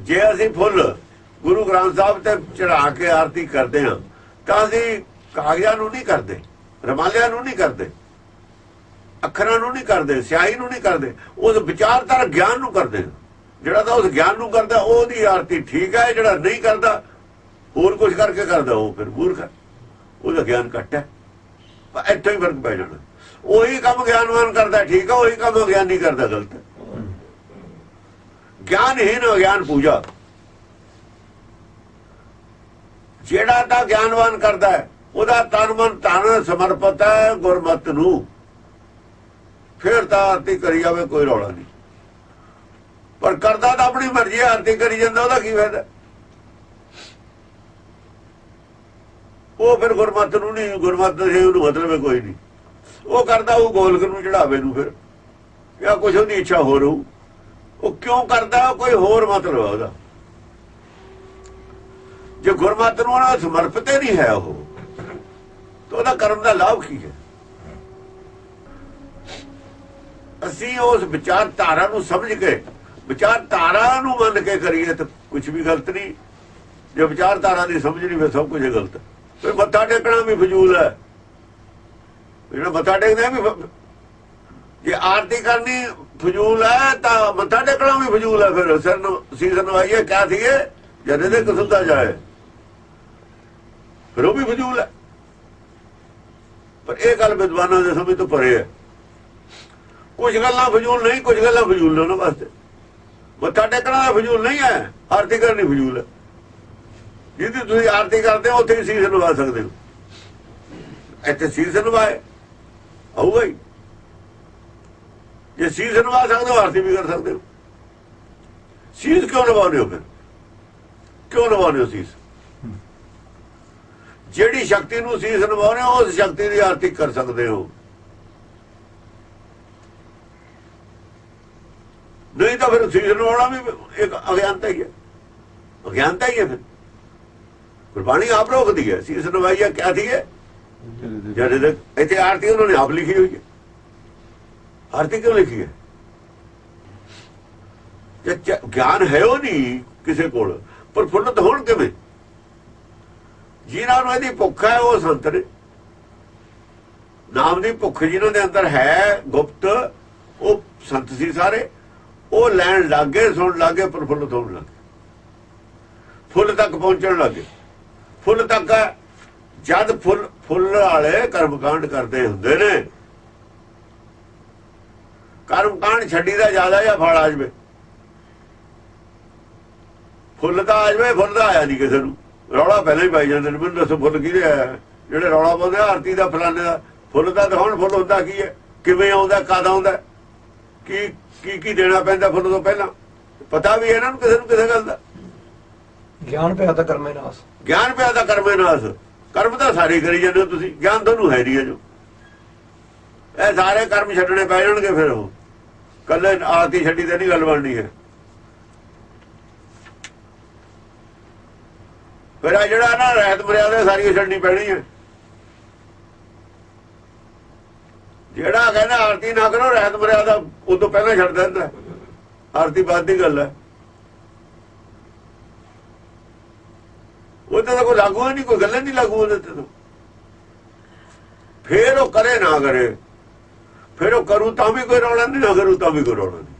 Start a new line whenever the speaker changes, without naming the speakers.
ਜੇ ਅਸੀਂ ਫੁੱਲ ਗੁਰੂ ਗ੍ਰੰਥ ਸਾਹਿਬ ਤੇ ਚੜਾ ਕੇ ਆਰਤੀ ਕਰਦੇ ਹਾਂ, ਤਾਂ ਅਸੀਂ ਕਾਗਜ਼ਾਂ ਨੂੰ ਨਹੀਂ ਕਰਦੇ, ਰਮਾਲਿਆਂ ਨੂੰ ਨਹੀਂ ਕਰਦੇ, ਅੱਖਰਾਂ ਨੂੰ ਨਹੀਂ ਕਰਦੇ, ਸਿਆਹੀ ਨੂੰ ਨਹੀਂ ਕਰਦੇ, ਉਸ ਵਿਚਾਰਧਾਰਾ ਗਿਆਨ ਨੂੰ ਕਰਦੇ ਜਿਹੜਾ ਤਾਂ ਉਸ ਗਿਆਨ ਨੂੰ ਕਰਦਾ, ਉਹਦੀ ਆਰਤੀ ਠੀਕ ਹੈ, ਜਿਹੜਾ ਨਹੀਂ ਕਰਦਾ, ਹੋਰ ਕੁਝ ਕਰਕੇ ਕਰਦਾ, ਉਹ ਫਿਰ ਮੂਰਖ ਹੈ। ਉਹਦਾ ਗਿਆਨ ਘੱਟ ਹੈ। ਪਰ ਇੱਥੇ ਹੀ ਫ਼ਰਕ ਪੈ ਜਾਣਾ। ਉਹੀ ਕੰਮ ਗਿਆਨਵਾਨ ਕਰਦਾ, ਠੀਕ ਹੈ, ਉਹੀ ਕੰਮ ਗਿਆਨੀ ਕਰਦਾ, ਗਲਤ ਗਿਆਨਹੀਨ ਗਿਆਨ ਪੂਜਾ। ਜਿਹੜਾ ਤਾਂ ਗਿਆਨਵਾਨ ਕਰਦਾ ਹੈ ਉਹਦਾ ਤਨ ਮਨ ਧਨ ਸਮਰਪਿਤ ਹੈ ਗੁਰਮਤ ਨੂੰ। ਫਿਰ ਤਾਂ ਆਰਤੀ ਕਰੀ ਜਾਵੇ ਕੋਈ ਰੌਲਾ ਨਹੀਂ। ਪਰ ਕਰਦਾ ਤਾਂ ਆਪਣੀ ਮਰਜ਼ੀ ਹੈ, ਆਰਤੀ ਕਰੀ ਜਾਂਦਾ ਉਹਦਾ ਕੀ ਫਾਇਦਾ? ਉਹ ਫਿਰ ਗੁਰਮਤ ਨੂੰ ਨਹੀਂ ਗੁਰਮਤ ਦੇ ਉਹਨੂੰ ਮਤਲਬ ਹੈ ਕੋਈ ਨਹੀਂ। ਉਹ ਕਰਦਾ ਉਹ ਗੋਲਕ ਨੂੰ ਚੜਾਵੇ ਨੂੰ ਫਿਰ। ਜਾਂ ਕੁਝ ਉਹਦੀ ਇੱਛਾ ਹੋਰ ਹੋਊ। ਉਹ ਕਿਉਂ ਕਰਦਾ? ਕੋਈ ਹੋਰ ਮਤਲਬ ਹੈ ਉਹਦਾ। ਜੇ ਗੁਰਮਤ ਨੂੰ ਉਹਨਾਂ ਸਮਰਪਿਤ ਹੀ ਨਹੀਂ ਹੈ ਉਹ, ਤਾਂ ਉਹਦਾ ਕਰਮ ਦਾ ਲਾਭ ਕੀ ਹੈ? ਅਸੀਂ ਉਸ ਵਿਚਾਰ ਧਾਰਾ ਨੂੰ ਸਮਝ ਕੇ ਵਿਚਾਰ ਧਾਰਾ ਨੂੰ ਮੰਨ ਕੇ ਕਰੀਏ ਤਾਂ ਕੁਝ ਵੀ ਗਲਤ ਨਹੀਂ। ਜੇ ਵਿਚਾਰ ਧਾਰਾ ਦੀ ਸਮਝ ਨਹੀਂ, ਫਿਰ ਸਭ ਕੁਝ ਗਲਤ। ਹੈ ਫਿਰ ਮੱਥਾ ਟੇਕਣਾ ਵੀ ਫਜ਼ੂਲ ਹੈ। ਜਿਹੜਾ ਮੱਥਾ ਟੇਕਦਾ ਵੀ ਜੇ ਆਰਤੀ ਕਰਨੀ ਫਜ਼ੂਲ ਹੈ ਤਾਂ ਮੱਥਾ ਟੇਕਣਾ ਵੀ ਫਜ਼ੂਲ ਹੈ ਫਿਰ। ਸਿਰ ਨੂੰ ਸੀਜ਼ਨ ਨਵਾਈਏ ਕਿਆ ਥੀਏ ਜਦ ਇਹਦੇ ਕਸੁੰਦਾ ਜਾਏ। ਫਿਰ ਉਹ ਵੀ ਫਜ਼ੂਲ ਹੈ। ਪਰ ਇਹ ਗੱਲ ਵਿਦਵਾਨਾਂ ਦੇ ਸਮਝ ਤੋਂ ਪਰੇ ਹੈ। ਕੁਝ ਗੱਲਾਂ ਫਜ਼ੂਲ ਨਹੀਂ, ਕੁਝ ਗੱਲਾਂ ਫਜ਼ੂਲ ਨੇ ਉਹਨਾਂ ਵਾਸਤੇ। ਮੱਥਾ ਟੇਕਣਾ ਦਾ ਫਜ਼ੂਲ ਨਹੀਂ ਹੈ ਆਰਤੀ ਕਰਨੀ ਫਜ਼ੂਲ ਹੈ। ਜਿਹਦੀ ਤੁਸੀਂ ਆਰਤੀ ਕਰਦੇ ਹੋ, ਉੱਥੇ ਹੀ ਸੀਜ਼ਨ ਨਵਾ ਸਕਦੇ ਹੋ। ਇੱਥੇ ਸੀਜ਼ਨ ਨਵਾਏ, ਆਊਗਾ ਹੀ। ਜੇ ਸੀਜ਼ਨ ਨਵਾ ਸਕਦੇ ਹੋ ਆਰਤੀ ਵੀ ਕਰ ਸਕਦੇ ਹੋ। ਸੀਜ਼ ਕਿਉਂ ਨਵਾਉਂਦੇ ਹੋ ਫਿਰ? ਕਿਉਂ ਨਵਾਉਂਦੇ ਹੋ ਸੀਜ਼ ਜਿਹੜੀ ਸ਼ਕਤੀ ਨੂੰ ਸੀਜ਼ ਨਵਾਉਂਦੇ ਹੋ ਉਸ ਸ਼ਕਤੀ ਦੀ ਆਰਤੀ ਕਰ ਸਕਦੇ ਹੋ। ਨਹੀਂ ਤਾਂ ਫਿਰ ਸੀਜ਼ ਨਵਾਉਣਾ ਵੀ ਇੱਕ ਅਗਿਆਨਤਾ ਹੀ ਹੈ। ਅਗਿਆਨਤਾ ਹੀ ਹੈ ਫਿਰ। ਗੁਰਬਾਣੀ ਆਪ ਰੋਕਦੀ ਹੈ। ਸੀਜ਼ ਨਵਾਈਆ ਕਿਆ ਥੀ ਹੈ। ਜਦ ਤੱਕ ਇੱਥੇ ਆਰਤੀ ਉਹਨਾਂ ਨੇ ਆਪ ਲਿਖੀ ਹੋਈ ਹੈ। ਆਰਤੀ ਕਿਉਂ ਲਿਖੀ ਹੈ। ਜੇ ਗਿਆਨ ਹੈ ਉਹ ਨਹੀਂ ਕਿਸੇ ਕੋਲ, ਪਰ ਫੁੱਲਤ ਹੋਣ ਕਿਵੇਂ? ਜਿਨ੍ਹਾਂ ਨੂੰ ਇਹਦੀ ਭੁੱਖ ਹੈ, ਉਹ ਸੰਤ ਨੇ। ਨਾਮ ਦੀ ਭੁੱਖ ਜਿਨ੍ਹਾਂ ਦੇ ਅੰਦਰ ਹੈ, ਗੁਪਤ, ਉਹ ਸੰਤ ਸੀ ਸਾਰੇ। ਉਹ ਲੈਣ ਲੱਗੇ ਸੁਣ ਲੱਗੇ ਪ੍ਰਫੁੱਲਤ ਹੋਣ ਲੱਗੇ। ਫੁੱਲ ਤੱਕ ਪਹੁੰਚਣ ਲੱਗੇ। ਫੁੱਲ ਤੱਕ ਜਦ ਫੁੱਲ ਫੁੱਲ ਵਾਲੇ ਕਰਮਕਾਂਡ ਕਰਦੇ ਹੁੰਦੇ ਨੇ ਕਰਮਕਾਂਡ ਛੱਡੀ ਦਾ ਜ਼ਿਆਦਾ ਜਾਂ ਫਲ ਆ ਜਵੇ। ਫੁੱਲ ਤਾਂ ਆ ਜਵੇ ਫੁੱਲ ਤਾਂ ਆਇਆ ਨਹੀਂ ਕਿਸੇ ਨੂੰ। ਰੌਲਾ ਪਹਿਲਾਂ ਹੀ ਪਾਈ ਜਾਂਦੇ ਨੇ ਮੈਨੂੰ ਦੱਸੋ ਫੁੱਲ ਕਿਹਦੇ ਆਇਆ ਜਿਹੜੇ ਰੌਲਾ ਪਾਉਂਦੇ ਆਰਤੀ ਦਾ ਫਲਾਣੇ ਦਾ। ਫੁੱਲ ਦਾ ਦਿਖਾਉਣ ਫੁੱਲ ਹੁੰਦਾ ਕੀ ਹੈ? ਕਿਵੇਂ ਆਉਂਦਾ ਕਦ ਆਉਂਦਾ ਕੀ ਕੀ ਕੀ ਦੇਣਾ ਪੈਂਦਾ ਫੁੱਲ ਤੋਂ ਪਹਿਲਾਂ? ਪਤਾ ਵੀ ਇਹਨਾਂ ਨੂੰ ਕਿਸੇ ਨੂੰ ਕਿਸੇ ਗੱਲ ਦਾ।
ਗਿਆਨ ਪਿਆ ਤਾਂ ਕਰਮੇ ਨਾਸ।
ਗਿਆਨ ਪਿਆ ਦਾ ਕਰਮੇ ਨਾਸ। ਕਰਮ ਤਾਂ ਸਾਰੇ ਕਰੀ ਜਾਂਦੇ ਹੋ ਤੁਸੀਂ। ਗਿਆਨ ਤੁਹਾਨੂੰ ਹੈ ਨਹੀਂ ਜੋ ਇਹ ਸਾਰੇ ਕਰਮ ਛੱਡਣੇ ਪੈ ਜਾਣਗੇ ਫਿਰ ਉਹ। ਕੱਲੇ ਆਤੀ ਛੱਡੀ ਤੇ ਨਹੀਂ ਗੱਲ ਬਣਨੀ ਹੈ। ਫਿਰ ਆ ਜਿਹੜਾ ਨਾ ਰਹਿਤ ਮਰਿਆਦਾ ਸਾਰੀਆਂ ਛੱਡਣੀ ਪੈਣੀ ਹੈ। ਜਿਹੜਾ ਕਹਿੰਦਾ ਆਰਤੀ ਨਾ ਕਰੋ, ਰਹਿਤ ਮਰਿਆਦਾ ਉਦੋਂ ਪਹਿਲਾਂ ਛੱਡ ਦਿੰਦਾ। ਆਰਤੀ ਬਾਅਦ ਦੀ ਗੱਲ ਹੈ। ਉਹਦੇ ਤਾਂ ਕੋਈ ਲਾਗੂ ਹੀ ਨਹੀਂ, ਕੋਈ ਗੱਲ ਹੀ ਨਹੀਂ ਲਾਗੂ ਉਹਦੇ ਤੇ ਤਾਂ। ਉਹ ਕਰੇ ਨਾ ਕਰੇ। ਫਿਰ ਉਹ ਕਰੂ ਤਾਂ ਵੀ ਕੋਈ ਰੌਲਾ ਨਹੀਂ, ਨਾ ਕਰੂ ਤਾਂ ਵੀ ਕੋਈ ਰੌਲਾ ਨਹੀਂ।